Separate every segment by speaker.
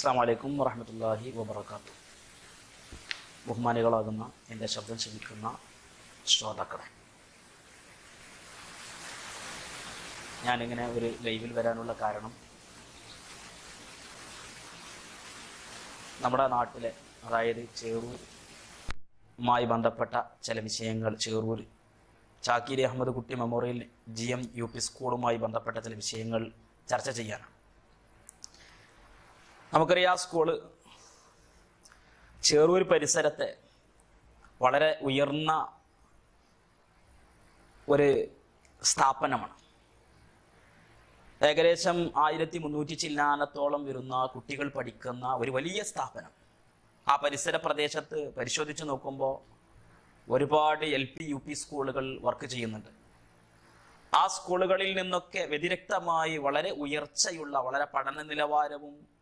Speaker 1: അസ്സാം വലൈക്കും വറഹമത്തല്ലാഹി വബർക്കാത്തു ബഹുമാനികളാകുന്ന എന്റെ ശബ്ദം ശ്രമിക്കുന്ന ശ്രോതാക്കളെ. ഞാനിങ്ങനെ ഒരു ലൈവിൽ വരാനുള്ള കാരണം നമ്മുടെ നാട്ടിലെ അതായത് ചേറൂരുമായി ബന്ധപ്പെട്ട ചില വിഷയങ്ങൾ Cherur Chakkiri Ahammed Kutty memorial G M U P സ്കൂളുമായി ബന്ധപ്പെട്ട ചില വിഷയങ്ങൾ ചർച്ച ചെയ്യാനാണ്. നമുക്കറിയാം ആ സ്കൂൾ ചെറൂർ പരിസരത്തെ വളരെ ഉയർന്ന ഒരു സ്ഥാപനമാണ്. ഏകദേശം ആയിരത്തി മുന്നൂറ്റി ചില്ലാനത്തോളം വരുന്ന കുട്ടികൾ പഠിക്കുന്ന ഒരു വലിയ സ്ഥാപനം. ആ പരിസര പ്രദേശത്ത് പരിശോധിച്ച് നോക്കുമ്പോൾ ഒരുപാട് എൽ പി യു പി സ്കൂളുകൾ വർക്ക് ചെയ്യുന്നുണ്ട്. ആ സ്കൂളുകളിൽ നിന്നൊക്കെ വ്യതിരക്തമായി വളരെ ഉയർച്ചയുള്ള വളരെ പഠന നിലവാരവും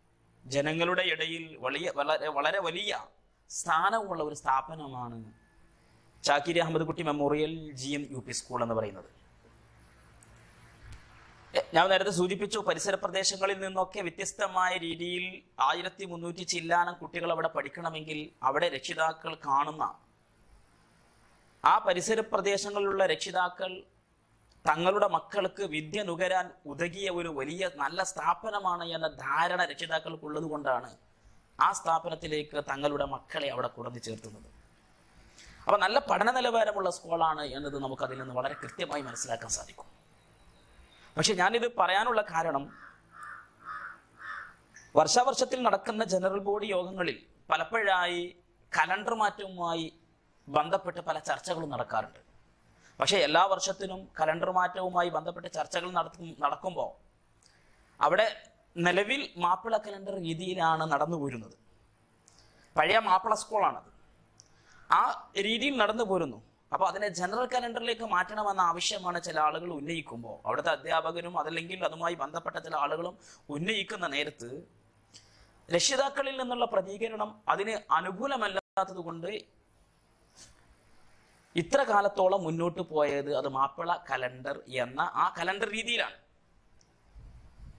Speaker 1: ജനങ്ങളുടെ ഇടയിൽ വലിയ വളരെ വളരെ വലിയ സ്ഥാനമുള്ള ഒരു സ്ഥാപനമാണ് Chakkiri Ahammed Kutty memorial G M U P school എന്ന് പറയുന്നത്. ഞാൻ നേരത്തെ സൂചിപ്പിച്ചു പരിസര പ്രദേശങ്ങളിൽ നിന്നൊക്കെ വ്യത്യസ്തമായ രീതിയിൽ ആയിരത്തി മുന്നൂറ്റി ചില്ലാനം കുട്ടികൾ അവിടെ പഠിക്കണമെങ്കിൽ അവിടെ രക്ഷിതാക്കൾ കാണുന്ന ആ പരിസര പ്രദേശങ്ങളിലുള്ള രക്ഷിതാക്കൾ തങ്ങളുടെ മക്കൾക്ക് വിദ്യ നുകരാൻ ഉതകിയ ഒരു വലിയ നല്ല സ്ഥാപനമാണ് എന്ന ധാരണ രക്ഷിതാക്കൾക്കുള്ളത് കൊണ്ടാണ് ആ സ്ഥാപനത്തിലേക്ക് തങ്ങളുടെ മക്കളെ അവിടെ കുടന്നു ചേർത്തുന്നത് അപ്പൊ നല്ല പഠന നിലവാരമുള്ള സ്കൂളാണ് എന്നത് നമുക്ക് അതിൽ നിന്ന് വളരെ കൃത്യമായി മനസ്സിലാക്കാൻ സാധിക്കും. പക്ഷെ ഞാനിത് പറയാനുള്ള കാരണം വർഷാവർഷത്തിൽ നടക്കുന്ന ജനറൽ ബോഡി യോഗങ്ങളിൽ പലപ്പോഴായി കലണ്ടർ മാറ്റവുമായി ബന്ധപ്പെട്ട് പല ചർച്ചകളും നടക്കാറുണ്ട്. പക്ഷേ എല്ലാ വർഷത്തിനും കലണ്ടർ മാറ്റവുമായി ബന്ധപ്പെട്ട ചർച്ചകൾ നടത്തും നടക്കുമ്പോൾ അവിടെ നിലവിൽ മാപ്പിള കലണ്ടർ രീതിയിലാണ് നടന്നു പോരുന്നത് പഴയ മാപ്പിള സ്കൂളാണത്. ആ രീതിയിൽ നടന്നു പോരുന്നു അപ്പോൾ അതിനെ ജനറൽ കലണ്ടറിലേക്ക് മാറ്റണമെന്ന ആവശ്യമാണ് ചില ആളുകൾ ഉന്നയിക്കുമ്പോൾ. അവിടുത്തെ അധ്യാപകരും അതല്ലെങ്കിൽ അതുമായി ബന്ധപ്പെട്ട ചില ആളുകളും ഉന്നയിക്കുന്ന നേരത്ത് രക്ഷിതാക്കളിൽ നിന്നുള്ള പ്രതികരണം അതിന് അനുകൂലമല്ലാത്തത് കൊണ്ട് ഇത്ര കാലത്തോളം മുന്നോട്ട് പോയത് അത് മാപ്പിള കലണ്ടർ എന്ന ആ കലണ്ടർ രീതിയിലാണ്.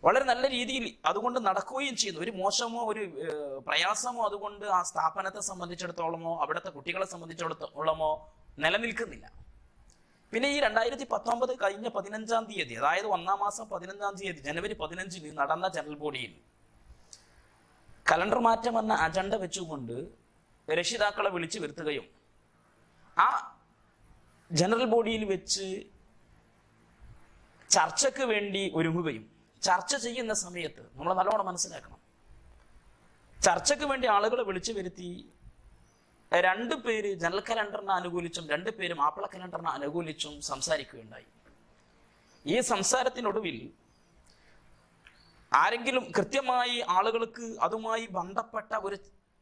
Speaker 1: വളരെ നല്ല രീതിയിൽ അതുകൊണ്ട് നടക്കുകയും ചെയ്യുന്നു ഒരു മോശമോ ഒരു പ്രയാസമോ അതുകൊണ്ട് ആ സ്ഥാപനത്തെ സംബന്ധിച്ചിടത്തോളമോ അവിടുത്തെ കുട്ടികളെ സംബന്ധിച്ചിടത്തോളമോ നിലനിൽക്കുന്നില്ല. പിന്നെ ഈ രണ്ടായിരത്തി പത്തൊമ്പത് കഴിഞ്ഞ പതിനഞ്ചാം തീയതി അതായത് ഒന്നാം മാസം പതിനഞ്ചാം തീയതി ജനുവരി പതിനഞ്ചിന് നടന്ന ജനറൽ ബോഡിയിൽ കലണ്ടർ മാറ്റം എന്ന അജണ്ട വെച്ചുകൊണ്ട് രക്ഷിതാക്കളെ വിളിച്ചു വരുത്തുകയും ആ ജനറൽ ബോഡിയിൽ വെച്ച് ചർച്ചയ്ക്ക് വേണ്ടി ഒരുങ്ങുകയും ചർച്ച ചെയ്യുന്ന സമയത്ത് നമ്മൾ നല്ലോണം മനസ്സിലാക്കണം. ചർച്ചയ്ക്ക് വേണ്ടി ആളുകളെ വിളിച്ചു വരുത്തി. രണ്ട് പേര് ജനറൽ കലണ്ടറിനെ അനുകൂലിച്ചും രണ്ട് പേര് മാപ്പിള കലണ്ടറിനെ അനുകൂലിച്ചും സംസാരിക്കുകയുണ്ടായി. ഈ സംസാരത്തിനൊടുവിൽ ആരെങ്കിലും കൃത്യമായി ആളുകൾക്ക് അതുമായി ബന്ധപ്പെട്ട ഒരു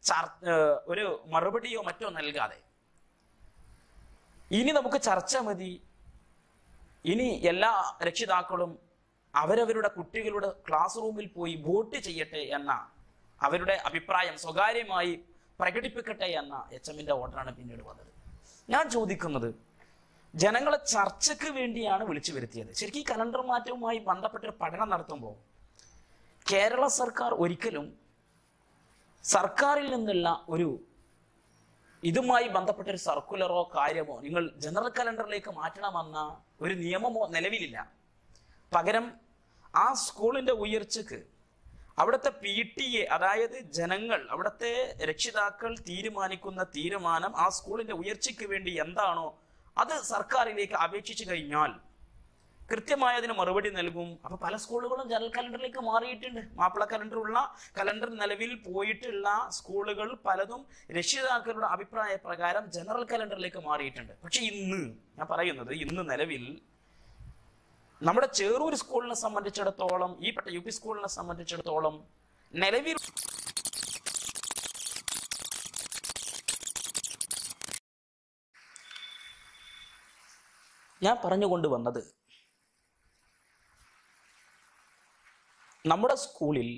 Speaker 1: ചർ- ഒരു മറുപടിയോ മറ്റോ നൽകാതെ ഇനി നമുക്ക് ചർച്ച മതി. ഇനി എല്ലാ രക്ഷിതാക്കളും അവരവരുടെ കുട്ടികളുടെ ക്ലാസ് റൂമിൽ പോയി വോട്ട് ചെയ്യട്ടെ എന്ന അവരുടെ അഭിപ്രായം സ്വകാര്യമായി പ്രകടിപ്പിക്കട്ടെ എന്ന എച്ച് എമ്മിന്റെ ഓർഡറാണ് പിന്നീട് വന്നത്. ഞാൻ ചോദിക്കുന്നത് ജനങ്ങളെ ചർച്ചയ്ക്ക് വേണ്ടിയാണ് വിളിച്ചു വരുത്തിയത്. ശരിക്കും കലണ്ടർ മാറ്റവുമായി ബന്ധപ്പെട്ടൊരു പഠനം നടത്തുമ്പോൾ കേരള സർക്കാർ ഒരിക്കലും സർക്കാരിൽ നിന്നുള്ള ഒരു ഇതുമായി ബന്ധപ്പെട്ട ഒരു സർക്കുലറോ കാര്യമോ? നിങ്ങൾ ജനറൽ കലണ്ടറിലേക്ക് മാറ്റണമെന്ന ഒരു നിയമമോ നിലവിലില്ല. പകരം ആ സ്കൂളിന്റെ ഉയർച്ചക്ക് അവിടുത്തെ പി ടി എ അതായത് ജനങ്ങൾ അവിടുത്തെ രക്ഷിതാക്കൾ തീരുമാനിക്കുന്ന തീരുമാനം ആ സ്കൂളിന്റെ ഉയർച്ചയ്ക്ക് വേണ്ടി എന്താണോ അത് സർക്കാരിലേക്ക് അപേക്ഷിച്ചു കഴിഞ്ഞാൽ കൃത്യമായി അതിന് മറുപടി നൽകും. അപ്പൊ പല സ്കൂളുകളും ജനറൽ കലണ്ടറിലേക്ക് മാറിയിട്ടുണ്ട്. മാപ്പിള കലണ്ടർ ഉള്ള കലണ്ടർ നിലവിൽ പോയിട്ടുള്ള സ്കൂളുകൾ പലതും രക്ഷിതാക്കളുടെ അഭിപ്രായ പ്രകാരം ജനറൽ കലണ്ടറിലേക്ക് മാറിയിട്ടുണ്ട്. പക്ഷെ ഇന്ന് ഞാൻ പറയുന്നത് ഇന്ന് നിലവിൽ നമ്മുടെ ചേറൂർ സ്കൂളിനെ സംബന്ധിച്ചിടത്തോളം ഈ പെട്ട യു പി സ്കൂളിനെ സംബന്ധിച്ചിടത്തോളം നിലവിൽ ഞാൻ പറഞ്ഞുകൊണ്ട് വന്നത് നമ്മുടെ സ്കൂളിൽ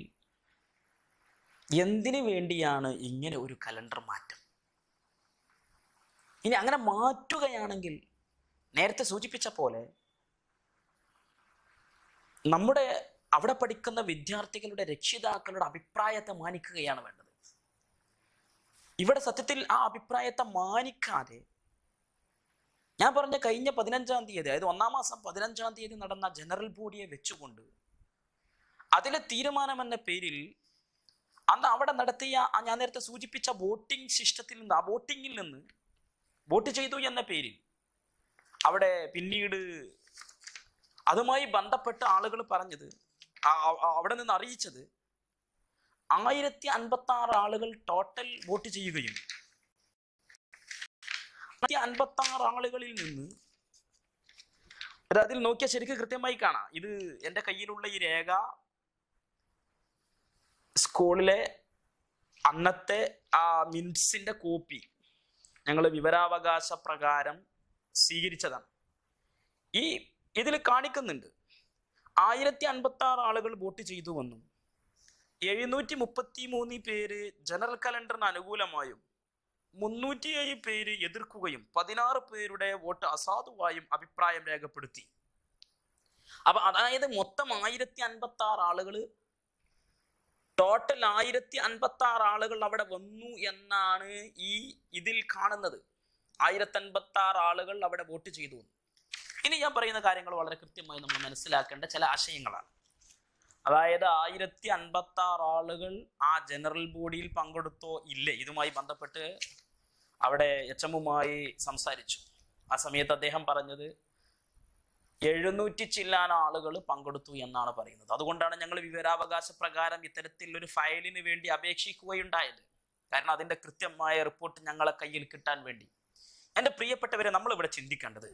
Speaker 1: എന്തിനു വേണ്ടിയാണ് ഇങ്ങനെ ഒരു കലണ്ടർ മാറ്റം? ഇനി അങ്ങനെ മാറ്റുകയാണെങ്കിൽ നേരത്തെ സൂചിപ്പിച്ച പോലെ നമ്മുടെ അവിടെ പഠിക്കുന്ന വിദ്യാർത്ഥികളുടെ രക്ഷിതാക്കളുടെ അഭിപ്രായത്തെ മാനിക്കുകയാണ് വേണ്ടത്. ഇവിടെ സത്യത്തിൽ ആ അഭിപ്രായത്തെ മാനിക്കാതെ ഞാൻ പറഞ്ഞ കഴിഞ്ഞ പതിനഞ്ചാം തീയതി അതായത് ഒന്നാം മാസം പതിനഞ്ചാം തീയതി നടന്ന ജനറൽ ബോഡിയെ വെച്ചുകൊണ്ട് അതിലെ തീരുമാനം എന്ന പേരിൽ അന്ന് അവിടെ നടത്തിയ ഞാൻ നേരത്തെ സൂചിപ്പിച്ച വോട്ടിംഗ് സിസ്റ്റത്തിൽ നിന്ന് ആ വോട്ടിങ്ങിൽ നിന്ന് വോട്ട് ചെയ്തു എന്ന പേരിൽ അവിടെ പിന്നീട് അതുമായി ബന്ധപ്പെട്ട ആളുകൾ പറഞ്ഞത് അവിടെ നിന്ന് അറിയിച്ചത് ആയിരത്തി അൻപത്തി ആറ് ആളുകൾ ടോട്ടൽ വോട്ട് ചെയ്യുകയും അൻപത്തി ആറ് ആളുകളിൽ നിന്ന് അത് അതിൽ നോക്കിയാൽ ശരിക്കും കൃത്യമായി കാണാം. ഇത് എന്റെ കയ്യിലുള്ള ഈ രേഖ സ്കൂളിലെ അന്നത്തെ ആ മിൻസിന്റെ കോപ്പി ഞങ്ങൾ വിവരാവകാശ പ്രകാരം സ്വീകരിച്ചതാണ്. ഈ ഇതിൽ കാണിക്കുന്നുണ്ട്. ആയിരത്തി അൻപത്തി ആറ് ആളുകൾ വോട്ട് ചെയ്തുവെന്നും എഴുന്നൂറ്റി മുപ്പത്തി മൂന്ന് പേര് ജനറൽ കലണ്ടറിന് അനുകൂലമായും മുന്നൂറ്റിയേഴ് പേര് എതിർക്കുകയും പതിനാറ് പേരുടെ വോട്ട് അസാധുവായും അഭിപ്രായം രേഖപ്പെടുത്തി. അപ്പൊ അതായത് മൊത്തം ആയിരത്തി അൻപത്തി ആറ് ആളുകൾ ടോട്ടൽ ആയിരത്തി അൻപത്തി ആറ് ആളുകൾ അവിടെ വന്നു എന്നാണ് ഈ ഇതിൽ കാണുന്നത്. ആയിരത്തി അൻപത്തി ആറ് ആളുകൾ അവിടെ വോട്ട് ചെയ്തു. ഇനി ഞാൻ പറയുന്ന കാര്യങ്ങൾ വളരെ കൃത്യമായി നമ്മൾ മനസ്സിലാക്കേണ്ട ചില ആശയങ്ങളാണ്. അതായത് ആയിരത്തി അൻപത്തി ആറ് ആളുകൾ ആ ജനറൽ ബോഡിയിൽ പങ്കെടുത്തോ ഇല്ലേ? ഇതുമായി ബന്ധപ്പെട്ട് അവിടെ എച്ച് എമ്മുമായി സംസാരിച്ചു. ആ സമയത്ത് അദ്ദേഹം പറഞ്ഞത് എഴുന്നൂറ്റി ചില്ലാൻ ആളുകൾ പങ്കെടുത്തു എന്നാണ് പറയുന്നത്. അതുകൊണ്ടാണ് ഞങ്ങൾ വിവരാവകാശ പ്രകാരം ഇത്തരത്തിൽ ഒരു ഫയലിന് വേണ്ടി അപേക്ഷിക്കുകയുണ്ടായത്. കാരണം അതിന്റെ കൃത്യമായ റിപ്പോർട്ട് ഞങ്ങളെ കയ്യിൽ കിട്ടാൻ വേണ്ടി. എന്റെ പ്രിയപ്പെട്ടവരെ നമ്മൾ ഇവിടെ ചിന്തിക്കേണ്ടത്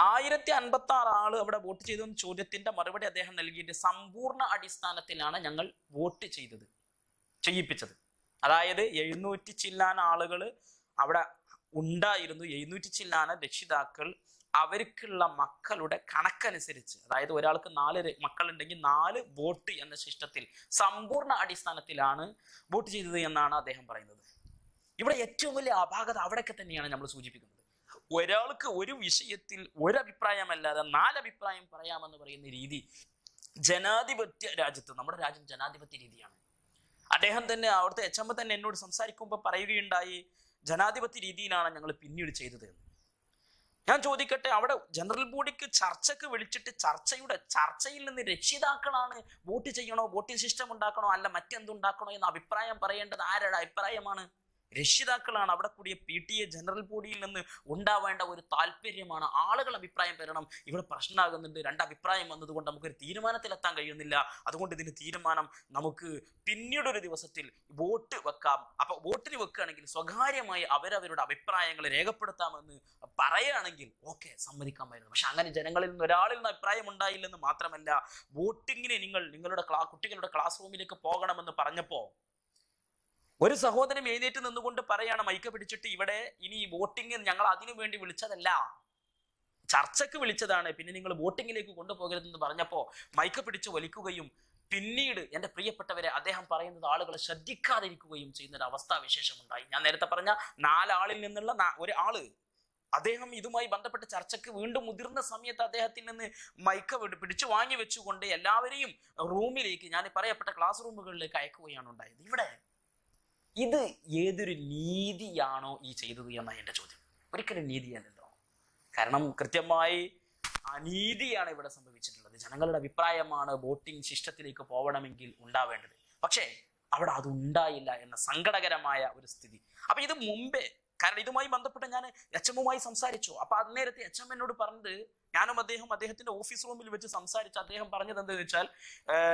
Speaker 1: ആയിരത്തി അൻപത്തി ആറ് ആൾ അവിടെ വോട്ട് ചെയ്തു ചോദ്യത്തിന്റെ മറുപടി അദ്ദേഹം നൽകിയിട്ട് സമ്പൂർണ അടിസ്ഥാനത്തിലാണ് ഞങ്ങൾ വോട്ട് ചെയ്തത് ചെയ്യിപ്പിച്ചത്. അതായത് എഴുന്നൂറ്റി ചില്ലാന ആളുകൾ അവിടെ ഉണ്ടായിരുന്നു. എഴുന്നൂറ്റി ചില്ലാന രക്ഷിതാക്കൾ അവർക്കുള്ള മക്കളുടെ കണക്കനുസരിച്ച് അതായത് ഒരാൾക്ക് നാല് മക്കളുണ്ടെങ്കിൽ നാല് വോട്ട് എന്ന ശിഷ്ടത്തിൽ സമ്പൂർണ അടിസ്ഥാനത്തിലാണ് വോട്ട് ചെയ്തത് എന്നാണ് അദ്ദേഹം പറയുന്നത്. ഇവിടെ ഏറ്റവും വലിയ അപാകത അവിടെയൊക്കെ തന്നെയാണ് നമ്മൾ സൂചിപ്പിക്കുന്നത്. ഒരാൾക്ക് ഒരു വിഷയത്തിൽ ഒരഭിപ്രായമല്ലാതെ നാലഭിപ്രായം പറയാമെന്ന് പറയുന്ന രീതി ജനാധിപത്യ രാജ്യത്ത് നമ്മുടെ രാജ്യം ജനാധിപത്യ രീതിയാണ്. അദ്ദേഹം തന്നെ അവിടുത്തെ എച്ച് എം തന്നെ എന്നോട് സംസാരിക്കുമ്പോൾ പറയുകയുണ്ടായി ജനാധിപത്യ രീതിയിലാണ് ഞങ്ങൾ പിന്നീട് ചെയ്തത് എന്ന്. ഞാൻ ചോദിക്കട്ടെ അവിടെ ജനറൽ ബോഡിക്ക് ചർച്ചക്ക് വിളിച്ചിട്ട് ചർച്ചയുടെ ചർച്ചയിൽ നിന്ന് രക്ഷിതാക്കളാണ് വോട്ട് ചെയ്യണോ വോട്ടിംഗ് സിസ്റ്റം ഉണ്ടാക്കണോ അല്ല മറ്റെന്തുണ്ടാക്കണോ എന്ന അഭിപ്രായം പറയേണ്ടത് ആരുടെ അഭിപ്രായമാണ്? രക്ഷിതാക്കളാണ് അവിടെ കൂടിയ പി ടി എ ജനറൽ ബോഡിയിൽ നിന്ന് ഉണ്ടാവേണ്ട ഒരു താല്പര്യമാണ്. ആളുകൾ അഭിപ്രായം വരണം. ഇവിടെ പ്രശ്നമാകുന്നുണ്ട്. രണ്ട് അഭിപ്രായം വന്നതുകൊണ്ട് നമുക്കൊരു തീരുമാനത്തിലെത്താൻ കഴിയുന്നില്ല. അതുകൊണ്ട് ഇതിന് തീരുമാനം നമുക്ക് പിന്നീടൊരു ദിവസത്തിൽ വോട്ട് വെക്കാം. അപ്പൊ വോട്ടിന് വെക്കുകയാണെങ്കിൽ സ്വകാര്യമായി അവരവരുടെ അഭിപ്രായങ്ങൾ രേഖപ്പെടുത്താമെന്ന് പറയുകയാണെങ്കിൽ ഓക്കെ സമ്മതിക്കാമായിരുന്നു പക്ഷെ അങ്ങനെ ജനങ്ങളിൽ നിന്ന് ഒരാളിൽ നിന്ന് അഭിപ്രായം ഉണ്ടായില്ലെന്ന് മാത്രമല്ല വോട്ടിങ്ങിന് നിങ്ങൾ നിങ്ങളുടെ കുട്ടികളുടെ ക്ലാസ് റൂമിലേക്ക് പോകണമെന്ന് പറഞ്ഞപ്പോ ഒരു സഹോദരൻ എഴുന്നേറ്റ് നിന്നുകൊണ്ട് പറയാണ് മൈക്ക് പിടിച്ചിട്ട് ഇവിടെ ഇനി വോട്ടിംഗ് ഞങ്ങൾ അതിനു വേണ്ടി വിളിച്ചതല്ല. ചർച്ചക്ക് വിളിച്ചതാണ്. പിന്നെ നിങ്ങൾ വോട്ടിങ്ങിലേക്ക് കൊണ്ടുപോകരുതെന്ന് പറഞ്ഞപ്പോ മൈക്ക് പിടിച്ച് വലിക്കുകയും പിന്നീട് എന്റെ പ്രിയപ്പെട്ടവരെ അദ്ദേഹം പറയുന്നത് ആളുകൾ ശ്രദ്ധിക്കാതിരിക്കുകയും ചെയ്യുന്ന ഒരു അവസ്ഥാവിശേഷം ഉണ്ടായി ഞാൻ നേരത്തെ പറഞ്ഞ നാലാളിൽ നിന്നുള്ള ഒരാൾ. അദ്ദേഹം ഇതുമായി ബന്ധപ്പെട്ട ചർച്ചയ്ക്ക് വീണ്ടും മുതിർന്ന സമയത്ത് അദ്ദേഹത്തിൽ നിന്ന് മൈക്ക പിടിച്ചു വാങ്ങി വെച്ചുകൊണ്ട് എല്ലാവരെയും റൂമിലേക്ക് ഞാൻ പറയപ്പെട്ട ക്ലാസ് റൂമുകളിലേക്ക് അയക്കുകയാണ് ഉണ്ടായത്. ഇവിടെ ഇത് ഏതൊരു നീതിയാണോ ഈ ചെയ്തത് എന്നാണ് എന്റെ ചോദ്യം. ഒരിക്കലും നീതിയല്ലല്ലോ. കാരണം കൃത്യമായി അനീതിയാണ് ഇവിടെ സംഭവിച്ചിട്ടുള്ളത്. ജനങ്ങളുടെ അഭിപ്രായമാണ് വോട്ടിംഗ് ശിഷ്ടത്തിലേക്ക് പോകണമെങ്കിൽ ഉണ്ടാവേണ്ടത്. പക്ഷേ അവിടെ അത് ഉണ്ടായില്ല എന്ന സങ്കടകരമായ ഒരു സ്ഥിതി. അപ്പൊ ഇത് മുമ്പേ കാരണം ഇതുമായി ബന്ധപ്പെട്ട് ഞാൻ എച്ച് എമ്മുമായി സംസാരിച്ചു. അപ്പൊ അന്നേരത്തെ എച്ച് എം എന്നോട് പറഞ്ഞത് ഞാനും അദ്ദേഹം അദ്ദേഹത്തിന്റെ ഓഫീസ് റൂമിൽ വെച്ച് സംസാരിച്ച് അദ്ദേഹം പറഞ്ഞത് എന്താണെന്ന് വെച്ചാൽ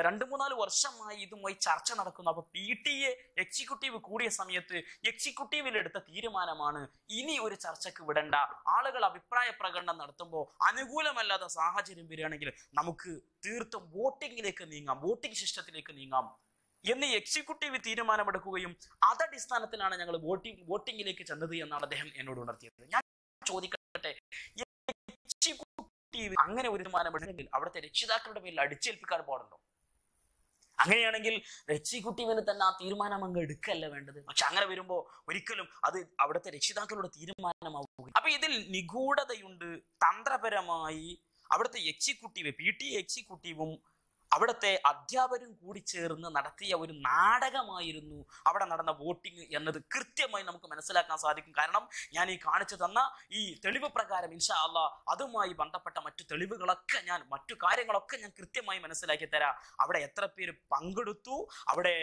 Speaker 1: രണ്ട് മൂന്നാൽ വർഷമായി ഇതുമായി ചർച്ച നടക്കുന്നു. അപ്പൊ പി ടി എ എക്സിക്യൂട്ടീവ് കൂടിയ സമയത്ത് എക്സിക്യൂട്ടീവിൽ എടുത്ത തീരുമാനമാണ് ഇനി ഒരു ചർച്ചക്ക് വിടണ്ട. ആളുകൾ അഭിപ്രായ പ്രകടനം നടത്തുമ്പോൾ അനുകൂലമല്ലാത്ത സാഹചര്യം വരികയാണെങ്കിൽ നമുക്ക് തീർത്തും വോട്ടിങ്ങിലേക്ക് നീങ്ങാം വോട്ടിംഗ് സിസ്റ്റത്തിലേക്ക് നീങ്ങാം എന്ന് എക്സിക്യൂട്ടീവ് തീരുമാനമെടുക്കുകയും അതടിസ്ഥാനത്തിലാണ് ഞങ്ങൾ വോട്ടിംഗ് വോട്ടിങ്ങിലേക്ക് ചെന്നത് എന്നാണ് അദ്ദേഹം എന്നോട് ഉണർത്തിയത്. ഞാൻ ചോദിക്കട്ടെ എക്സിക്യൂട്ടീവ് അങ്ങനെ ഒരു തീരുമാനമെടുത്തെങ്കിൽ അവിടുത്തെ രക്ഷിതാക്കളുടെ പേരിൽ അടിച്ചേൽപ്പിക്കാൻ പാടുണ്ടോ? അങ്ങനെയാണെങ്കിൽ എക്സിക്യൂട്ടീവിന് തന്നെ ആ തീരുമാനം അങ്ങ് എടുക്കല്ല വേണ്ടത്? പക്ഷെ അങ്ങനെ വരുമ്പോൾ ഒരിക്കലും അത് അവിടുത്തെ രക്ഷിതാക്കളുടെ തീരുമാനമാവുക അപ്പൊ ഇതിൽ നിഗൂഢതയുണ്ട് തന്ത്രപരമായി അവിടുത്തെ എക്സിക്യൂട്ടീവ് പി ടി എക്സിക്യൂട്ടീവും അവിടുത്തെ അധ്യാപകരും കൂടി ചേർന്ന് നടത്തിയ ഒരു നാടകമായിരുന്നു അവിടെ നടന്ന വോട്ടിംഗ് എന്നത്. കൃത്യമായി നമുക്ക് മനസ്സിലാക്കാൻ സാധിക്കും. കാരണം ഞാൻ ഈ കാണിച്ചു തന്ന ഈ തെളിവ് പ്രകാരം ഇൻഷാ അല്ല അതുമായി ബന്ധപ്പെട്ട മറ്റു തെളിവുകളൊക്കെ ഞാൻ മറ്റു കാര്യങ്ങളൊക്കെ ഞാൻ കൃത്യമായി മനസ്സിലാക്കി തരാം. അവിടെ എത്ര പേര് പങ്കെടുത്തു അവിടെ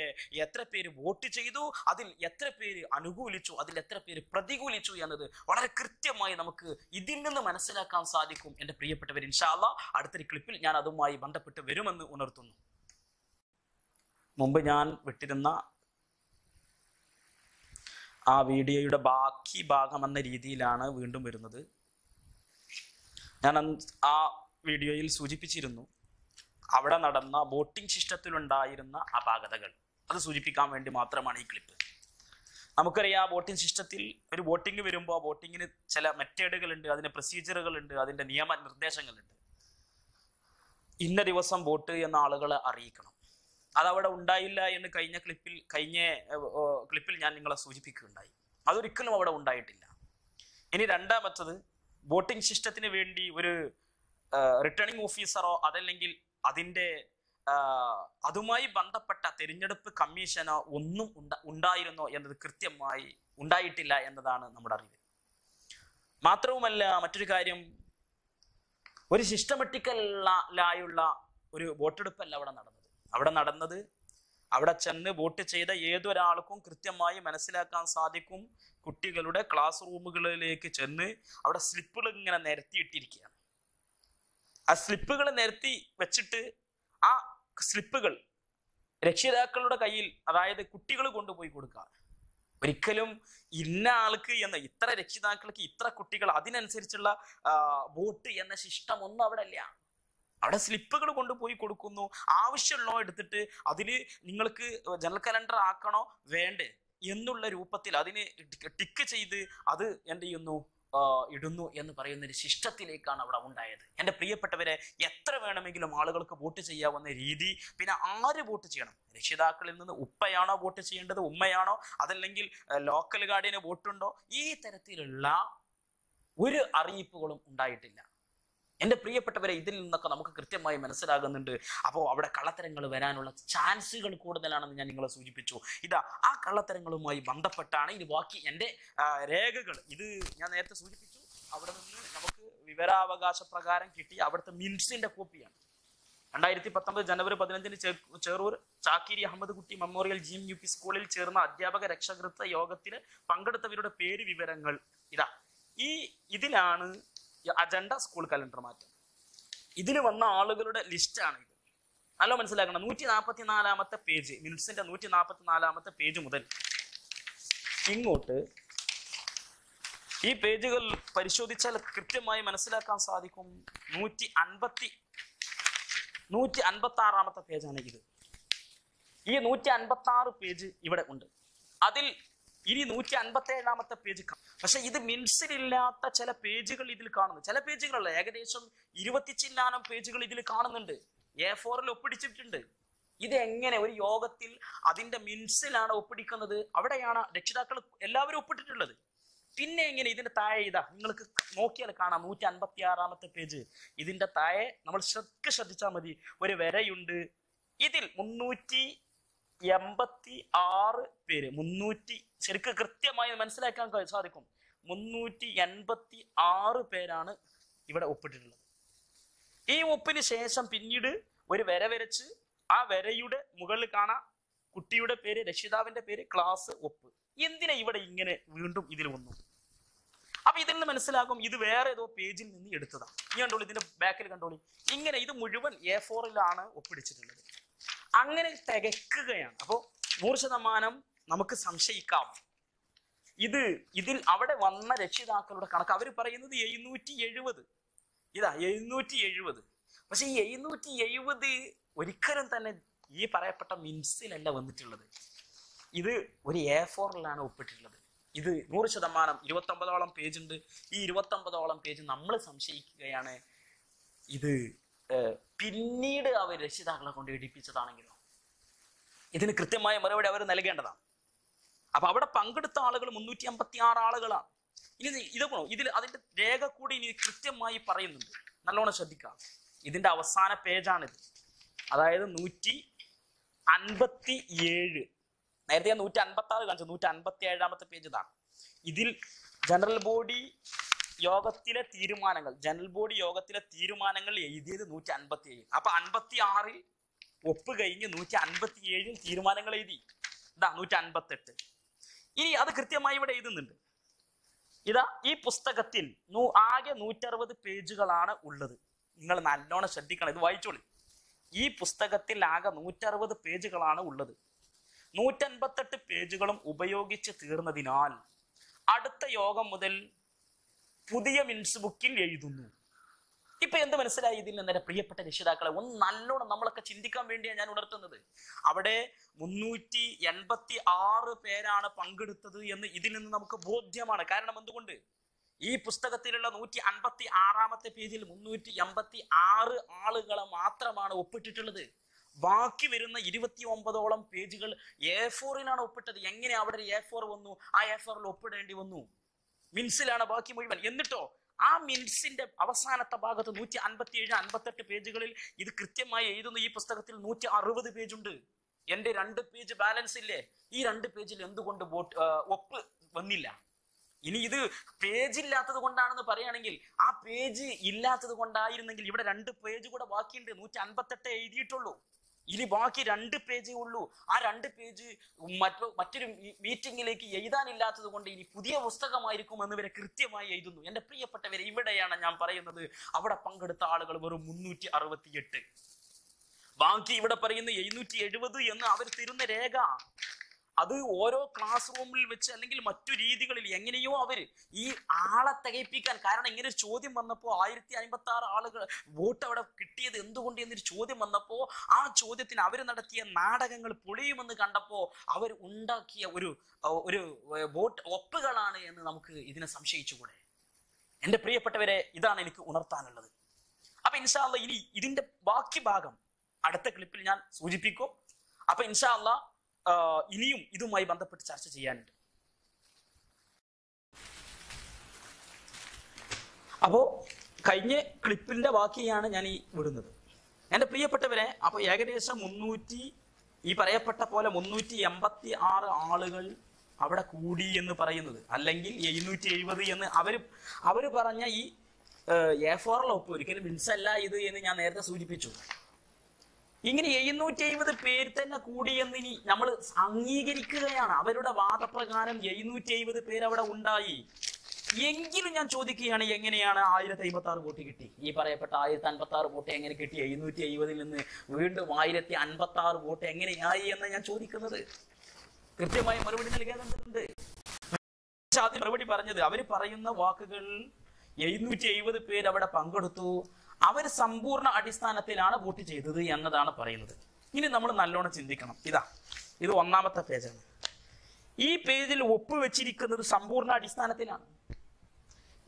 Speaker 1: എത്ര പേര് വോട്ട് ചെയ്തു അതിൽ എത്ര പേര് അനുകൂലിച്ചു അതിൽ എത്ര പേര് പ്രതികൂലിച്ചു എന്നത് വളരെ കൃത്യമായി നമുക്ക് ഇതിൽ നിന്ന് മനസ്സിലാക്കാൻ സാധിക്കും. എന്റെ പ്രിയപ്പെട്ടവർ ഇൻഷാ അല്ല അടുത്തൊരു ക്ലിപ്പിൽ ഞാൻ അതുമായി ബന്ധപ്പെട്ട് വരുമെന്ന് ഉണർത്തുന്നു. മുമ്പ് ഞാൻ വിട്ടിരുന്ന ആ വീഡിയോയുടെ ബാക്കി ഭാഗം എന്ന രീതിയിലാണ് വീണ്ടും വരുന്നത്. ഞാൻ ആ വീഡിയോയിൽ സൂചിപ്പിച്ചിരുന്നു അവിടെ നടന്ന ബോട്ടിംഗ് സിസ്റ്റത്തിലുണ്ടായിരുന്ന അപാകതകൾ. അത് സൂചിപ്പിക്കാൻ വേണ്ടി മാത്രമാണ് ഈ ക്ലിപ്പ്. നമുക്കറിയാം ബോട്ടിംഗ് സിസ്റ്റത്തിൽ ഒരു ബോട്ടിംഗ് വരുമ്പോൾ ബോട്ടിങ്ങിന് ചില മെത്തേഡുകളുണ്ട് അതിന് പ്രൊസീജിയറുകളുണ്ട് അതിന്റെ നിയമ നിർദ്ദേശങ്ങളുണ്ട് ഇന്ന ദിവസം വോട്ട് എന്ന ആളുകളെ അറിയിക്കണം. അതവിടെ ഉണ്ടായില്ല എന്ന് കഴിഞ്ഞ ക്ലിപ്പിൽ കഴിഞ്ഞ ക്ലിപ്പിൽ ഞാൻ നിങ്ങളെ സൂചിപ്പിക്കുകയുണ്ടായി. അതൊരിക്കലും അവിടെ ഉണ്ടായിട്ടില്ല. ഇനി രണ്ടാമത്തത് വോട്ടിംഗ് സിസ്റ്റത്തിന് വേണ്ടി ഒരു റിട്ടേണിംഗ് ഓഫീസറോ അതല്ലെങ്കിൽ അതിന്റെ അതുമായി ബന്ധപ്പെട്ട തിരഞ്ഞെടുപ്പ് കമ്മീഷനോ ഒന്നും ഉണ്ട ഉണ്ടായിരുന്നോ എന്നത് കൃത്യമായി ഉണ്ടായിട്ടില്ല എന്നതാണ് നമ്മുടെ അറിവ്. മാത്രവുമല്ല മറ്റൊരു കാര്യം ഒരു സിസ്റ്റമാറ്റിക്കലായുള്ള ഒരു വോട്ടെടുപ്പല്ല അവിടെ നടന്നത്. അവിടെ നടന്നത് അവിടെ ചെന്ന് വോട്ട് ചെയ്ത ഏതൊരാൾക്കും കൃത്യമായി മനസ്സിലാക്കാൻ സാധിക്കും. കുട്ടികളുടെ ക്ലാസ് റൂമുകളിലേക്ക് ചെന്ന് അവിടെ സ്ലിപ്പുകൾ ഇങ്ങനെ നിരത്തിയിട്ടിരിക്കുകയാണ്. ആ സ്ലിപ്പുകൾ നിരത്തി വെച്ചിട്ട് ആ സ്ലിപ്പുകൾ രക്ഷിതാക്കളുടെ കയ്യിൽ അതായത് കുട്ടികൾ കൊണ്ടുപോയി കൊടുക്കുക. ഒരിക്കലും ഇന്ന ആൾക്ക് എന്ന ഇത്ര രക്ഷിതാക്കൾക്ക് ഇത്ര കുട്ടികൾ അതിനനുസരിച്ചുള്ള വോട്ട് എന്ന ശിഷ്ടം ഒന്നും അവിടെ ഇല്ല അവിടെ സ്ലിപ്പുകൾ കൊണ്ടുപോയി കൊടുക്കുന്നു. ആവശ്യമുള്ളോ എടുത്തിട്ട് അതിന് നിങ്ങൾക്ക് ജനറൽ കലണ്ടർ ആക്കണോ? വേണ്ടേ. എന്നുള്ള രൂപത്തിൽ അതിന് ടിക്ക് ചെയ്ത് അത് എന്ത് ചെയ്യുന്നു? ഇടുന്നു എന്ന് പറയുന്ന ഒരു ശിഷ്ടത്തിലേക്കാണ് അവിടെ ഉണ്ടായത്. എന്റെ പ്രിയപ്പെട്ടവരെ എത്ര വേണമെങ്കിലും ആളുകൾക്ക് വോട്ട് ചെയ്യാവുന്ന രീതി പിന്നെ ആര് വോട്ട് ചെയ്യണം? രക്ഷിതാക്കളിൽ നിന്ന് ഉപ്പയാണോ വോട്ട് ചെയ്യേണ്ടത്? ഉമ്മയാണോ? അതല്ലെങ്കിൽ ലോക്കൽ ഗാർഡിന് വോട്ടുണ്ടോ? ഈ തരത്തിലുള്ള ഒരു അറിയിപ്പുകളും ഉണ്ടായിട്ടില്ല. എന്റെ പ്രിയപ്പെട്ടവരെ ഇതിൽ നിന്നൊക്കെ നമുക്ക് കൃത്യമായി മനസ്സിലാകുന്നുണ്ട്. അപ്പോൾ അവിടെ കള്ളത്തരങ്ങൾ വരാനുള്ള ചാൻസുകൾ കൂടുതലാണെന്ന് ഞാൻ നിങ്ങളെ സൂചിപ്പിച്ചു. ഇതാ ആ കള്ളത്തരങ്ങളുമായി ബന്ധപ്പെട്ടാണ് ഇത് ബാക്കി എന്റെ രേഖകൾ. ഇത് ഞാൻ നേരത്തെ സൂചിപ്പിച്ചു. അവിടെ നിന്ന് നമുക്ക് വിവരാവകാശ പ്രകാരം കിട്ടിയ അവിടുത്തെ മിൻസിന്റെ കോപ്പിയാണ്. രണ്ടായിരത്തി പത്തൊമ്പത് ജനുവരി പതിനഞ്ചിന് Cherur Chakkiri Ahammed Kutty memorial G U P സ്കൂളിൽ ചേർന്ന അധ്യാപക രക്ഷകൃത്വ യോഗത്തിൽ പങ്കെടുത്തവരുടെ പേര് വിവരങ്ങൾ ഇതാ ഈ ഇതിലാണ് അജണ്ട സ്കൂൾ കലണ്ടർ മാറ്റം. ഇതിൽ വന്ന ആളുകളുടെ ലിസ്റ്റാണ് ഇത്. നല്ല മനസ്സിലാക്കണം. നൂറ്റി നാൽപ്പത്തി നാലാമത്തെ പേജ് മിനിറ്റ്സിന്റെ നൂറ്റി നാൽപ്പത്തി നാലാമത്തെ പേജ് മുതൽ ഇങ്ങോട്ട് ഈ പേജുകൾ പരിശോധിച്ചാൽ കൃത്യമായി മനസ്സിലാക്കാൻ സാധിക്കും. നൂറ്റി അൻപത്തി നൂറ്റി അൻപത്തി ആറാമത്തെ പേജാണ് ഇത്. ഈ നൂറ്റി അൻപത്തി ആറ് പേജ് ഇവിടെ ഉണ്ട്. അതിൽ ഇനി നൂറ്റി അൻപത്തി ഏഴാമത്തെ പേജ് പക്ഷെ ഇത് മിൻസിലില്ലാത്ത ചില പേജുകൾ ഇതിൽ കാണുന്നു. ചില പേജുകളല്ല ഏകദേശം ഇരുപത്തി ചില്ലാനം പേജുകൾ ഇതിൽ കാണുന്നുണ്ട്. എ ഫോറിൽ ഒപ്പിടിച്ചിട്ടുണ്ട്. ഇത് എങ്ങനെ ഒരു യോഗത്തിൽ അതിന്റെ മിൻസിലാണ് ഒപ്പിടിക്കുന്നത്? അവിടെയാണ് രക്ഷിതാക്കൾ എല്ലാവരും ഒപ്പിട്ടിട്ടുള്ളത്. പിന്നെ എങ്ങനെ ഇതിന്റെ താഴെ ഇതാ നിങ്ങൾക്ക് നോക്കിയാൽ കാണാം നൂറ്റി അൻപത്തി ആറാമത്തെ പേജ് ഇതിന്റെ താഴെ നമ്മൾ ശ്രദ്ധ ശ്രദ്ധിച്ചാൽ മതി. ഒരു വരയുണ്ട്. ഇതിൽ മുന്നൂറ്റി എൺപത്തി ആറ് പേര്. മുന്നൂറ്റി ശരിക്ക് കൃത്യമായി മനസ്സിലാക്കാൻ സാധിക്കും. മുന്നൂറ്റി എൺപത്തി ആറ് പേരാണ് ഇവിടെ ഒപ്പിട്ടിട്ടുള്ളത്. ഈ ഒപ്പിന് ശേഷം പിന്നീട് ഒരു വര വരച്ച് ആ വരയുടെ മുകളിൽ കാണാം കുട്ടിയുടെ പേര് രക്ഷിതാവിന്റെ പേര് ക്ലാസ് ഒപ്പ്. എന്തിനാ ഇവിടെ ഇങ്ങനെ വീണ്ടും ഇതിൽ വന്നു? അപ്പൊ ഇതിൽ നിന്ന് മനസ്സിലാകും ഇത് വേറെ ഏതോ പേജിൽ നിന്ന് എടുത്തതാണ് ഈ കണ്ടോളൂ ഇതിന്റെ ബാക്കിൽ കണ്ടോളൂ. ഇങ്ങനെ ഇത് മുഴുവൻ എ ഫോറിലാണ് ഒപ്പിടിച്ചിട്ടുള്ളത്. അങ്ങനെ തികക്കുകയാണ്. അപ്പോൾ നൂറ് ശതമാനം നമുക്ക് സംശയിക്കാം. ഇത് ഇതിൽ അവിടെ വന്ന രക്ഷിതാക്കളുടെ കണക്ക്. അവർ പറയുന്നത് എഴുന്നൂറ്റി എഴുപത് ഇതാ എഴുന്നൂറ്റി എഴുപത് പക്ഷെ ഈ എഴുന്നൂറ്റി എഴുപത് ഒരിക്കലും തന്നെ ഈ പറയപ്പെട്ട മിൻസിലല്ല വന്നിട്ടുള്ളത്. ഇത് ഒരു എ ഫോറിലാണ് ഒപ്പിട്ടിട്ടുള്ളത്. ഇത് നൂറ് ശതമാനം ഇരുപത്തൊമ്പതോളം പേജ് ഉണ്ട്. ഈ ഇരുപത്തൊമ്പതോളം പേജ് നമ്മൾ സംശയിക്കുകയാണ്. ഇത് പിന്നീട് അവർ രക്ഷിതാക്കളെ കൊണ്ട് ഇടിപ്പിച്ചതാണെങ്കിലോ? ഇതിന് കൃത്യമായ മറുപടി അവർ നൽകേണ്ടതാണ്. അപ്പൊ അവിടെ പങ്കെടുത്ത ആളുകൾ മുന്നൂറ്റി അമ്പത്തി ആറ് ആളുകളാണ്. ഇനി ഇത് ഇതിൽ അതിന്റെ രേഖ കൂടി ഇനി കൃത്യമായി പറയുന്നുണ്ട്. നല്ലോണം ശ്രദ്ധിക്കാം ഇതിന്റെ അവസാന പേജാണിത്. അതായത് നൂറ്റി അൻപത്തി ഏഴ് നേരത്തെ ഞാൻ നൂറ്റി അൻപത്തി ആറ് കാണിച്ചു. നൂറ്റി അൻപത്തി ഏഴാമത്തെ പേജ് ഇതാണ്. ഇതിൽ ജനറൽ ബോഡി യോഗത്തിലെ തീരുമാനങ്ങൾ ജനറൽ ബോഡി യോഗത്തിലെ തീരുമാനങ്ങൾ എഴുതിയത് നൂറ്റി അൻപത്തി ഏഴ് അപ്പൊ അൻപത്തി ആറിൽ ഒപ്പ് കഴിഞ്ഞ് നൂറ്റി അൻപത്തി ഏഴിൽ തീരുമാനങ്ങൾ എഴുതി. ഇതാ നൂറ്റി അൻപത്തെട്ട് ഇനി അത് കൃത്യമായി ഇവിടെ എഴുതുന്നുണ്ട്. ഇതാ ഈ പുസ്തകത്തിൽ ആകെ നൂറ്ററുപത് പേജുകളാണ് ഉള്ളത്. നിങ്ങൾ നല്ലോണം ശ്രദ്ധിക്കണം ഇത് വായിച്ചോളി. ഈ പുസ്തകത്തിൽ ആകെ നൂറ്ററുപത് പേജുകളാണ് ഉള്ളത്. നൂറ്റൻപത്തെട്ട് പേജുകളും ഉപയോഗിച്ച് തീർന്നതിനാൽ അടുത്ത യോഗം മുതൽ പുതിയ മിൻസ് ബുക്കിൽ എഴുതുന്നു. ഇപ്പൊ എന്ത് മനസ്സിലായി ഇതിൽ നിന്ന് പ്രിയപ്പെട്ട രക്ഷിതാക്കളെ? ഒന്ന് നല്ലോണം നമ്മളൊക്കെ ചിന്തിക്കാൻ വേണ്ടിയാണ് ഞാൻ ഉണർത്തുന്നത്. അവിടെ മുന്നൂറ്റി എൺപത്തി ആറ് പേരാണ് പങ്കെടുത്തത് എന്ന് ഇതിൽ നിന്ന് നമുക്ക് ബോധ്യമാണ്. കാരണം എന്തുകൊണ്ട്? ഈ പുസ്തകത്തിലുള്ള നൂറ്റി അൻപത്തി ആറാമത്തെ പേജിൽ മുന്നൂറ്റി എൺപത്തി ആറ് ആളുകളെ മാത്രമാണ് ഒപ്പിട്ടിട്ടുള്ളത്. ബാക്കി വരുന്ന ഇരുപത്തി ഒമ്പതോളം പേജുകൾ എ ഫോറിലാണ് ഒപ്പിട്ടത്. എങ്ങനെ അവിടെ എ ഫോർ വന്നു? ആ എ ഫോറിൽ ഒപ്പിടേണ്ടി വന്നു. മിൻസിലാണ് ബാക്കി മുഴുവൻ. എന്നിട്ടോ ആ മിൻസിന്റെ അവസാനത്തെ ഭാഗത്ത് നൂറ്റി അൻപത്തി ഏഴ് അൻപത്തെട്ട് പേജുകളിൽ ഇത് കൃത്യമായി എഴുതുന്ന. ഈ പുസ്തകത്തിൽ നൂറ്റി അറുപത് പേജുണ്ട്. എന്റെ രണ്ട് പേജ് ബാലൻസ് ഇല്ലേ? ഈ രണ്ട് പേജിൽ എന്തുകൊണ്ട് വോട്ട് ഒപ്പ് വന്നില്ല? ഇനി ഇത് പേജ് ഇല്ലാത്തത് കൊണ്ടാണെന്ന് പറയുകയാണെങ്കിൽ ആ പേജ് ഇല്ലാത്തത് കൊണ്ടായിരുന്നെങ്കിൽ ഇവിടെ രണ്ട് പേജ് കൂടെ ബാക്കിയുണ്ട്. നൂറ്റി അൻപത്തെട്ട് എഴുതിയിട്ടുള്ളൂ. ഇനി ബാക്കി രണ്ട് പേജേ ഉള്ളൂ. ആ രണ്ട് പേജ് മറ്റു മറ്റൊരു മീറ്റിംഗിലേക്ക് എഴുതാനില്ലാത്തത് കൊണ്ട് ഇനി പുതിയ പുസ്തകമായിരിക്കും എന്ന് വരെ കൃത്യമായി എഴുതുന്നു. എന്റെ പ്രിയപ്പെട്ടവരെ ഇവിടെയാണ് ഞാൻ പറയുന്നത്. അവിടെ പങ്കെടുത്ത ആളുകൾ വെറും മുന്നൂറ്റി അറുപത്തിയെട്ട്. ബാക്കി ഇവിടെ പറയുന്ന എഴുന്നൂറ്റി എഴുപത് എന്ന് അവർ തരുന്ന രേഖ. അത് ഓരോ ക്ലാസ് റൂമിൽ വെച്ച് അല്ലെങ്കിൽ മറ്റു രീതികളിൽ എങ്ങനെയോ അവർ ഈ ആളെ തികയിപ്പിക്കാൻ കാരണം ഇങ്ങനെ ഒരു ചോദ്യം വന്നപ്പോൾ ആയിരത്തി അമ്പത്തി ആറ് ആളുകൾ വോട്ട് അവിടെ കിട്ടിയത് എന്തുകൊണ്ട് എന്നൊരു ചോദ്യം വന്നപ്പോൾ ആ ചോദ്യത്തിന് അവർ നടത്തിയ നാടകങ്ങൾ പൊളിയുമെന്ന് കണ്ടപ്പോൾ അവർ ഉണ്ടാക്കിയ ഒരു ഒരു വോട്ട് ഒപ്പുകളാണ് എന്ന് നമുക്ക് ഇതിനെ സംശയിച്ചുകൂടെ? എന്റെ പ്രിയപ്പെട്ടവരെ ഇതാണ് എനിക്ക് ഉണർത്താനുള്ളത്. അപ്പൊ ഇൻഷാല്ല ഇനി ഇതിന്റെ ബാക്കി ഭാഗം അടുത്ത ക്ലിപ്പിൽ ഞാൻ സൂചിപ്പിക്കും. അപ്പൊ ഇൻഷാല്ല ഇനിയും ഇതുമായി ബന്ധപ്പെട്ട് ചർച്ച ചെയ്യാനുണ്ട്. അപ്പോ കഴിഞ്ഞ ക്ലിപ്പിന്റെ ബാക്കിയാണ് ഞാൻ ഈ വിടുന്നത്. എന്റെ പ്രിയപ്പെട്ടവരെ അപ്പൊ ഏകദേശം മുന്നൂറ്റി ഈ പറയപ്പെട്ട പോലെ മുന്നൂറ്റി എൺപത്തി ആറ് ആളുകൾ അവിടെ കൂടി എന്ന് പറയുന്നത്. അല്ലെങ്കിൽ എഴുന്നൂറ്റി എഴുപത് എന്ന് അവർ അവർ പറഞ്ഞ ഈ എ ഫോറിലൊപ്പ് ഒരിക്കലും മിൻസല്ല ഇത് എന്ന് ഞാൻ നേരത്തെ സൂചിപ്പിച്ചു. ഇങ്ങനെ എഴുന്നൂറ്റി എഴുപത് പേര് തന്നെ കൂടിയെന്ന് ഇനി നമ്മൾ അംഗീകരിക്കുകയാണ്. അവരുടെ വാദപ്രകാരം എഴുന്നൂറ്റി എഴുപത് പേര് അവിടെ ഉണ്ടായി. എങ്കിലും ഞാൻ ചോദിക്കുകയാണ് എങ്ങനെയാണ് ആയിരത്തി അമ്പത്തി ആറ് വോട്ട് കിട്ടി? ഈ പറയപ്പെട്ട ആയിരത്തി അൻപത്തി ആറ് വോട്ട് എങ്ങനെ കിട്ടി? എഴുന്നൂറ്റി എഴുപതിൽ നിന്ന് വീണ്ടും ആയിരത്തി അൻപത്തി ആറ് വോട്ട് എങ്ങനെയായി എന്ന് ഞാൻ ചോദിക്കുന്നത്. കൃത്യമായി മറുപടി നൽകേണ്ടതുണ്ട്. ആദ്യം മറുപടി പറഞ്ഞത് അവർ പറയുന്ന വാക്കുകൾ എഴുന്നൂറ്റി എഴുപത് പേര് അവിടെ പങ്കെടുത്തു. അവർ സമ്പൂർണ അടിസ്ഥാനത്തിലാണ് വോട്ട് ചെയ്തത് എന്നതാണ് പറയുന്നത്. ഇനി നമ്മൾ നല്ലോണം ചിന്തിക്കണം. ഇതാ ഇത് ഒന്നാമത്തെ പേജാണ്. ഈ പേജിൽ ഒപ്പുവെച്ചിരിക്കുന്നത് സമ്പൂർണ അടിസ്ഥാനത്തിലാണ്.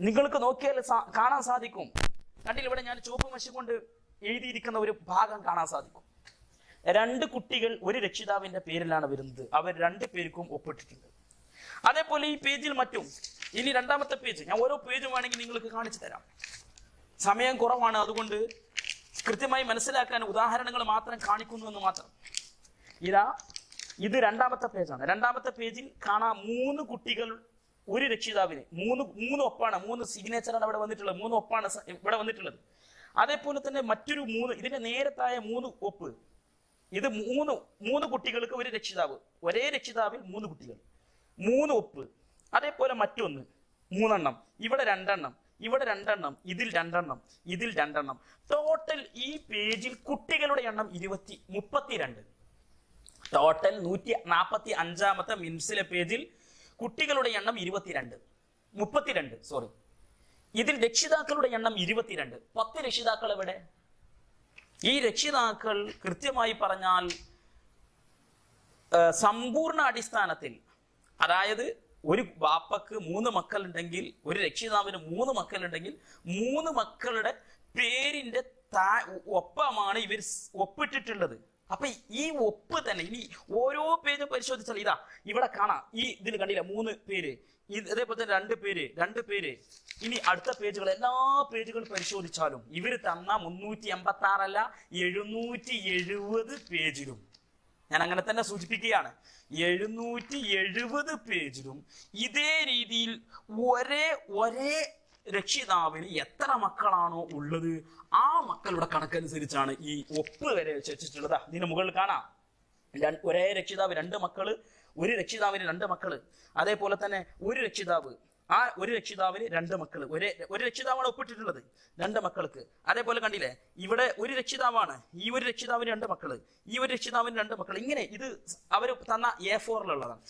Speaker 1: നിങ്ങൾക്ക് നോക്കിയാൽ കാണാൻ സാധിക്കും. കണ്ടില്ല ഇവിടെ ഞാൻ ചുവപ്പ് മഷി എഴുതിയിരിക്കുന്ന ഒരു ഭാഗം കാണാൻ സാധിക്കും. രണ്ട് കുട്ടികൾ ഒരു രക്ഷിതാവിന്റെ പേരിലാണ് വരുന്നത്. അവർ രണ്ട് പേർക്കും ഒപ്പിട്ടിട്ടുണ്ട്. അതേപോലെ ഈ പേജിൽ മറ്റും. ഇനി രണ്ടാമത്തെ പേജ്. ഞാൻ ഓരോ പേജും വേണമെങ്കിൽ നിങ്ങൾക്ക് കാണിച്ചു തരാം. സമയം കുറവാണ്. അതുകൊണ്ട് കൃത്യമായി മനസ്സിലാക്കാൻ ഉദാഹരണങ്ങൾ മാത്രം കാണിക്കുന്നു എന്ന് മാത്രം. ഇതാ ഇത് രണ്ടാമത്തെ പേജാണ്. രണ്ടാമത്തെ പേജിൽ കാണാം മൂന്ന് കുട്ടികൾ ഒരു രക്ഷിതാവിന്. മൂന്ന് മൂന്ന് ഒപ്പാണ്. മൂന്ന് സിഗ്നേച്ചറാണ് അവിടെ വന്നിട്ടുള്ളത്. മൂന്ന് ഒപ്പാണ് ഇവിടെ വന്നിട്ടുള്ളത്. അതേപോലെ തന്നെ മറ്റൊരു മൂന്ന് ഇതിന്റെ നേരത്തായ മൂന്ന് ഒപ്പ്. ഇത് മൂന്ന് മൂന്ന് കുട്ടികൾക്ക് ഒരു രക്ഷിതാവ്. ഒരേ രക്ഷിതാവിൽ മൂന്ന് കുട്ടികൾ. മൂന്ന് ഒപ്പ്. അതേപോലെ മറ്റൊന്ന് മൂന്നെണ്ണം. ഇവിടെ രണ്ടെണ്ണം. ഇവിടെ രണ്ടെണ്ണം ഇതിൽ രണ്ടെണ്ണം ഇതിൽ രണ്ടെണ്ണം. ടോട്ടൽ ഈ പേജിൽ കുട്ടികളുടെ എണ്ണം ഇരുപത്തി മുപ്പത്തിരണ്ട്. ടോട്ടൽ നൂറ്റി നാൽപ്പത്തി അഞ്ചാമത്തെ മിൻസിലെ പേജിൽ കുട്ടികളുടെ എണ്ണം ഇരുപത്തിരണ്ട്. മുപ്പത്തിരണ്ട് സോറി ഇതിൽ രക്ഷിതാക്കളുടെ എണ്ണം ഇരുപത്തിരണ്ട്. പത്ത് രക്ഷിതാക്കൾ എവിടെ? ഈ രക്ഷിതാക്കൾ കൃത്യമായി പറഞ്ഞാൽ സമ്പൂർണ അടിസ്ഥാനത്തിൽ അതായത് ഒരു ബാപ്പക്ക് മൂന്ന് മക്കളുണ്ടെങ്കിൽ ഒരു രക്ഷിതാവിന് മൂന്ന് മക്കളുണ്ടെങ്കിൽ മൂന്ന് മക്കളുടെ പേരിന്റെ താ ഒപ്പമാണ് ഇവർ ഒപ്പിട്ടിട്ടുള്ളത്. അപ്പൊ ഈ ഒപ്പ് തന്നെ ഇനി ഓരോ പേജും പരിശോധിച്ചാൽ ഇതാ ഇവിടെ കാണാം. ഈ ഇതിൽ കണ്ടില്ല മൂന്ന് പേര്. ഇതേപോലെ തന്നെ രണ്ട് പേര് രണ്ട് പേര്. ഇനി അടുത്ത പേജുകൾ എല്ലാ പേജുകൾ പരിശോധിച്ചാലും ഇവർ തന്ന മുന്നൂറ്റി എൺപത്തി ആറല്ല എഴുന്നൂറ്റി എഴുപത് പേജിലും. ഞാൻ അങ്ങനെ തന്നെ സൂചിപ്പിക്കുകയാണ്. എഴുന്നൂറ്റി എഴുപത് പേജിലും ഇതേ രീതിയിൽ ഒരേ ഒരേ രക്ഷിതാവിന് എത്ര മക്കളാണോ ഉള്ളത്? ആ മക്കളുടെ കണക്കനുസരിച്ചാണ് ഈ ഒപ്പ് വരെ വെച്ചിട്ടുള്ളത്. ഇതിന് മുകളിൽ കാണാം. ഒരേ രക്ഷിതാവ് രണ്ട് മക്കൾ ഒരു രക്ഷിതാവിന് രണ്ട് മക്കൾ. അതേപോലെ തന്നെ ഒരു രക്ഷിതാവ് ആ ഒരു രക്ഷിതാവിന് രണ്ട് മക്കൾ ഒരേ ഒരു രക്ഷിതാവാണ് ഒപ്പിട്ടിട്ടുള്ളത് രണ്ട് മക്കൾക്ക്. അതേപോലെ കണ്ടില്ലേ ഇവിടെ ഒരു രക്ഷിതാവാണ് ഈ ഒരു രക്ഷിതാവിന് രണ്ട് മക്കൾ ഈ ഒരു രക്ഷിതാവിന് രണ്ട് മക്കൾ ഇങ്ങനെ ഇത് അവർ തന്ന എ ഫോറിലുള്ളതാണ്.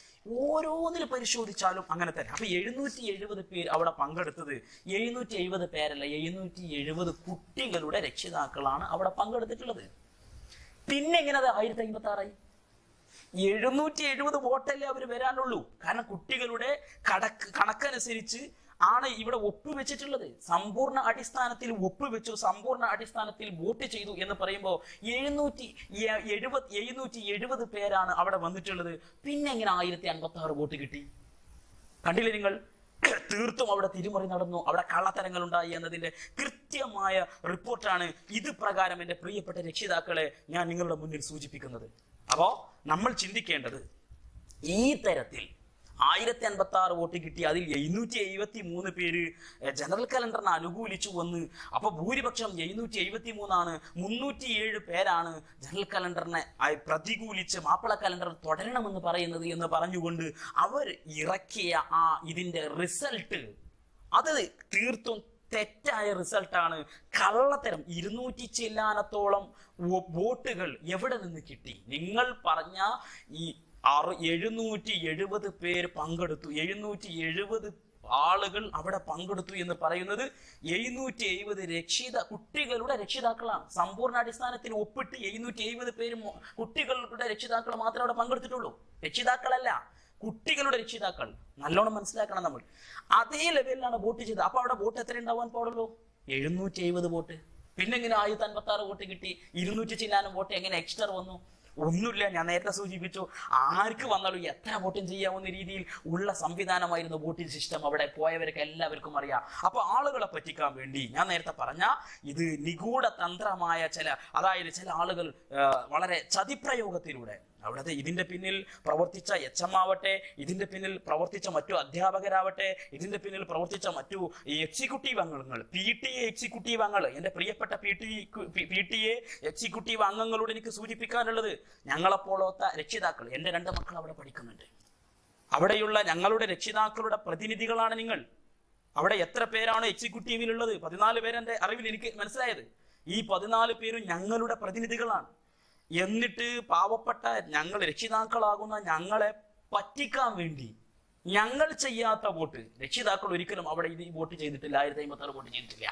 Speaker 1: ഓരോന്നിൽ പരിശോധിച്ചാലും അങ്ങനെ തന്നെ. അപ്പൊ എഴുന്നൂറ്റി എഴുപത് പേര് അവിടെ പങ്കെടുത്തത് എഴുന്നൂറ്റി എഴുപത് പേരല്ല എഴുന്നൂറ്റി എഴുപത് കുട്ടികളുടെ രക്ഷിതാക്കളാണ് അവിടെ പങ്കെടുത്തിട്ടുള്ളത്. പിന്നെ എങ്ങനെ അത് ആയിരത്തി അമ്പത്തി ആറായി എഴുന്നൂറ്റി എഴുപത് വോട്ടല്ലേ അവർ വരാനുള്ളൂ. കാരണം കുട്ടികളുടെ കടക്ക് കണക്കനുസരിച്ച് ആണ് ഇവിടെ ഒപ്പുവെച്ചിട്ടുള്ളത്. സമ്പൂർണ അടിസ്ഥാനത്തിൽ ഒപ്പുവെച്ചു സമ്പൂർണ അടിസ്ഥാനത്തിൽ വോട്ട് ചെയ്തു എന്ന് പറയുമ്പോൾ എഴുന്നൂറ്റി എഴുപത് എഴുന്നൂറ്റി എഴുപത് പേരാണ് അവിടെ വന്നിട്ടുള്ളത്. പിന്നെ എങ്ങനെ ആയിരത്തി അൻപത്തി ആറ് വോട്ട് കിട്ടി? കണ്ടില്ലേ നിങ്ങൾ? തീർത്തും അവിടെ തിരിമറി നടന്നു. അവിടെ കള്ളത്തരങ്ങൾ ഉണ്ടായി എന്നതിന്റെ കൃത്യമായ റിപ്പോർട്ടാണ് ഇത് പ്രകാരം എന്റെ പ്രിയപ്പെട്ട രക്ഷിതാക്കളെ ഞാൻ നിങ്ങളുടെ മുന്നിൽ സൂചിപ്പിക്കുന്നത്. അപ്പോ നമ്മൾ ചിന്തിക്കേണ്ടത് ഈ തരത്തിൽ ആയിരത്തി അൻപത്തി ആറ് വോട്ട് കിട്ടി അതിൽ എഴുന്നൂറ്റി എഴുപത്തി മൂന്ന് പേര് ജനറൽ കലണ്ടറിനെ അനുകൂലിച്ചു വന്ന് അപ്പൊ ഭൂരിപക്ഷം എഴുന്നൂറ്റി എഴുപത്തി മൂന്നാണ് മുന്നൂറ്റി ഏഴ് പേരാണ് ജനറൽ കലണ്ടറിനെ പ്രതികൂലിച്ച് മാപ്പിള കലണ്ടർ തുടരണമെന്ന് പറയുന്നത് എന്ന് പറഞ്ഞുകൊണ്ട് അവർ ഇറക്കിയ ആ ഇതിന്റെ റിസൾട്ട് അത് തീർത്തും തെറ്റായ റിസൾട്ടാണ്. കള്ളത്തരം. ഇരുന്നൂറ്റി ചില്ലാനത്തോളം വോട്ടുകൾ എവിടെ നിന്ന് കിട്ടി? നിങ്ങൾ പറഞ്ഞ ഈ അറു എഴുന്നൂറ്റി എഴുപത് പേര് പങ്കെടുത്തു. എഴുന്നൂറ്റി എഴുപത് ആളുകൾ അവിടെ പങ്കെടുത്തു എന്ന് പറയുന്നത് എഴുന്നൂറ്റി എഴുപത് രക്ഷിത കുട്ടികളുടെ രക്ഷിതാക്കളാണ്. സമ്പൂർണ അടിസ്ഥാനത്തിൽ ഒപ്പിട്ട് എഴുന്നൂറ്റി എഴുപത് പേര് കുട്ടികളുടെ രക്ഷിതാക്കൾ മാത്രമേ അവിടെ പങ്കെടുത്തിട്ടുള്ളൂ. രക്ഷിതാക്കളല്ല. കുട്ടികളുടെ രക്ഷിതാക്കൾ നല്ലോണം മനസ്സിലാക്കണം നമ്മൾ. അതേ ലെവലിലാണ് വോട്ട് ചെയ്തത്. അപ്പൊ അവിടെ വോട്ട് എത്ര ഉണ്ടാവാൻ പാടുള്ളൂ? എഴുന്നൂറ്റി എഴുപത് വോട്ട്. പിന്നെ ഇങ്ങനെ ആയിരത്തി അൻപത്തി ആറ് വോട്ട് കിട്ടി? ഇരുന്നൂറ്റി ചില്ലാനും വോട്ട് എങ്ങനെ എക്സ്റ്റർ വന്നു? ഒന്നുമില്ല. ഞാൻ നേരത്തെ സൂചിപ്പിച്ചു. ആർക്ക് വന്നാലും എത്ര വോട്ടും ചെയ്യാവുന്ന രീതിയിൽ ഉള്ള സംവിധാനമായിരുന്നു വോട്ടിംഗ് സിസ്റ്റം. അവിടെ പോയവർക്ക് എല്ലാവർക്കും അറിയാം. അപ്പൊ ആളുകളെ പറ്റിക്കാൻ വേണ്ടി ഞാൻ നേരത്തെ പറഞ്ഞ ഇത് നിഗൂഢ തന്ത്രമായ ചില അതായത് ചില ആളുകൾ വളരെ ചതിപ്രയോഗത്തിലൂടെ അവിടുത്തെ ഇതിന്റെ പിന്നിൽ പ്രവർത്തിച്ച എച്ച് എം ആവട്ടെ ഇതിന്റെ പിന്നിൽ പ്രവർത്തിച്ച മറ്റു അധ്യാപകരാവട്ടെ ഇതിന്റെ പിന്നിൽ പ്രവർത്തിച്ച മറ്റു എക്സിക്യൂട്ടീവ് അംഗങ്ങൾ പി ടി എ എക്സിക്യൂട്ടീവ് അംഗങ്ങൾ എന്റെ പ്രിയപ്പെട്ട P T P T A executive അംഗങ്ങളോട് എനിക്ക് സൂചിപ്പിക്കാനുള്ളത് ഞങ്ങളെപ്പോലത്തെ രക്ഷിതാക്കൾ. എന്റെ രണ്ട് മക്കൾ അവിടെ പഠിക്കുന്നുണ്ട്. അവിടെയുള്ള ഞങ്ങളുടെ രക്ഷിതാക്കളുടെ പ്രതിനിധികളാണ് നിങ്ങൾ. അവിടെ എത്ര പേരാണ് എക്സിക്യൂട്ടീവിലുള്ളത്? പതിനാല് പേരെന്റെ അറിവിൽ എനിക്ക് മനസ്സിലായത്. ഈ പതിനാല് പേരും ഞങ്ങളുടെ പ്രതിനിധികളാണ്. എന്നിട്ട് പാവപ്പെട്ട ഞങ്ങൾ രക്ഷിതാക്കളാകുന്ന ഞങ്ങളെ പറ്റിക്കാൻ വേണ്ടി ഞങ്ങൾ ചെയ്യാത്ത വോട്ട് രക്ഷിതാക്കൾ ഒരിക്കലും അവിടെ ഇത് വോട്ട് ചെയ്തിട്ടില്ല ആയിരത്തി അമ്പത്തി ആറ് വോട്ട് ചെയ്തിട്ടില്ല.